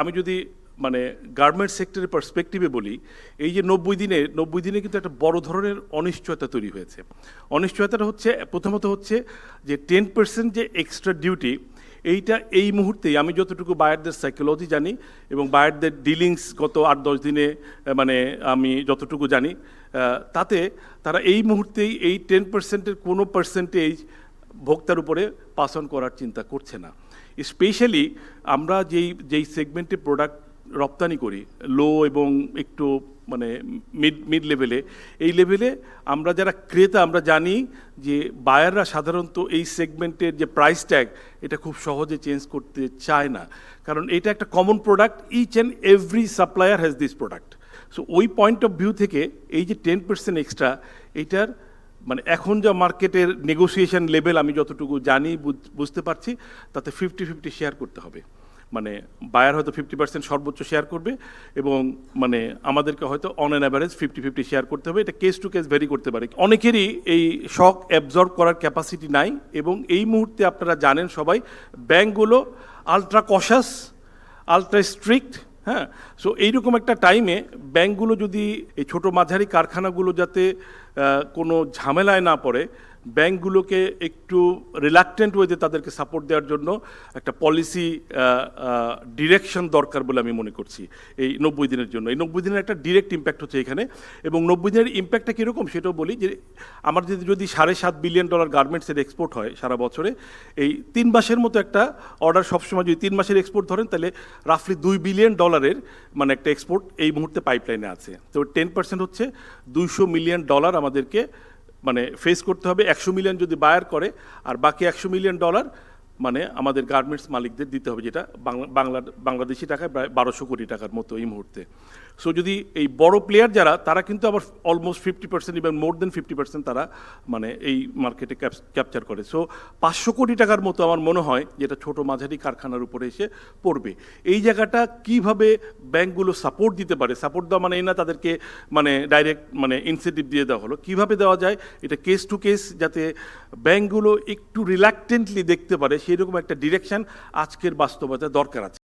আমি যদি মানে গার্মেন্ট সেক্টরের পার্সপেক্টিভে বলি, এই যে নব্বই দিনে নব্বই দিনে কিন্তু একটা বড় ধরনের অনিশ্চয়তা তৈরি হয়েছে। অনিশ্চয়তাটা হচ্ছে, প্রথমত হচ্ছে যে টেন পার্সেন্ট যে এক্সট্রা ডিউটি এইটা এই মুহূর্তেই, আমি যতটুকু বায়ারদের সাইকোলজি জানি এবং বায়ারদের ডিলিংস গত আট, দশ দিনে মানে আমি যতটুকু জানি তাতে তারা এই মুহূর্তেই এই টেন পার্সেন্টের কোনো পার্সেন্টেজ ভোক্তার উপরে পাস অন করার চিন্তা করছে না। স্পেশালি আমরা যেই যেই সেগমেন্টে প্রোডাক্ট রপ্তানি করি লো এবং একটু মানে মিড মিড লেভেলে এই লেভেলে আমরা যারা ক্রেতা, আমরা জানি যে বায়াররা সাধারণত এই সেগমেন্টের যে প্রাইস ট্যাগ এটা খুব সহজে চেঞ্জ করতে চায় না। কারণ এটা একটা common product each and every supplier has this product so ওই পয়েন্ট অফ ভিউ থেকে এই যে টেন পার্সেন্ট এক্সট্রা এইটার মানে এখন যা মার্কেটের নেগোসিয়েশন লেভেল আমি যতটুকু জানি বুঝতে পারছি, তাতে ফিফটি ফিফটি শেয়ার করতে হবে। মানে বায়ার হয়তো ফিফটি পার্সেন্ট সর্বোচ্চ শেয়ার করবে এবং মানে আমাদেরকে হয়তো on an average fifty fifty share করতে হবে। এটা কেস টু কেস ভেরি করতে পারে। অনেকেরই এই শখ অ্যাবজর্ব করার ক্যাপাসিটি নাই এবং এই মুহূর্তে আপনারা জানেন সবাই ব্যাংকগুলো আলট্রা কশাস আলট্রা স্ট্রিক্ট হ্যাঁ সো এইরকম একটা টাইমে ব্যাংকগুলো যদি এই ছোটো মাঝারি কারখানাগুলো যাতে কোনো ঝামেলায় না পড়ে ব্যাংকগুলোকে একটু রিলাক্টেন্ট ওয়েতে তাদেরকে সাপোর্ট দেওয়ার জন্য একটা পলিসি ডিরেকশন দরকার বলে আমি মনে করছি এই নব্বই দিনের জন্য। এই নব্বই দিনের একটা ডিরেক্ট ইম্প্যাক্ট হচ্ছে এখানে এবং নব্বই দিনের ইম্প্যাক্টটা কীরকম সেটাও বলি যে আমার যদি যদি সাড়ে সাত বিলিয়ন ডলার গার্মেন্টসের এক্সপোর্ট হয় সারা বছরে, এই তিন মাসের মতো একটা অর্ডার সবসময় যদি তিন মাসের এক্সপোর্ট ধরেন তাহলে রাফলি দুই বিলিয়ন ডলারের মানে একটা এক্সপোর্ট এই মুহূর্তে পাইপলাইনে আছে। তো টেন পার্সেন্ট হচ্ছে দুইশো মিলিয়ন ডলার আমাদেরকে মানে ফেস করতে হবে। একশো মিলিয়ন যদি বায়ার করে, আর বাকি একশো মিলিয়ন ডলার মানে আমাদের গার্মেন্টস মালিকদের দিতে হবে, যেটা বাংলা বাংলা বাংলাদেশি টাকায় প্রায় বারোশো কোটি টাকার মতো এই মুহূর্তে। সো যদি এই বড় প্লেয়ার যারা, তারা কিন্তু আবার almost fifty percent even more than fifty percent তারা মানে এই মার্কেটে ক্যাপচার করে। সো পাঁচশো কোটি টাকার মতো আমার মনে হয়, যেটা ছোট মাঝারি কারখানার উপরে এসে পড়বে। এই জায়গাটা কীভাবে ব্যাংকগুলো সাপোর্ট দিতে পারে। সাপোর্ট দেওয়া মানে এই না তাদেরকে মানে ডাইরেক্ট মানে ইনসেন্টিভ দিয়ে দেওয়া হলো। কীভাবে দেওয়া যায়? এটা কেস টু কেস যাতে ব্যাংকগুলো একটু রিল্যাক্টেন্টলি দেখতে পারে সেই রকম একটা ডিরেকশন আজকের বাস্তবতা দরকার আছে।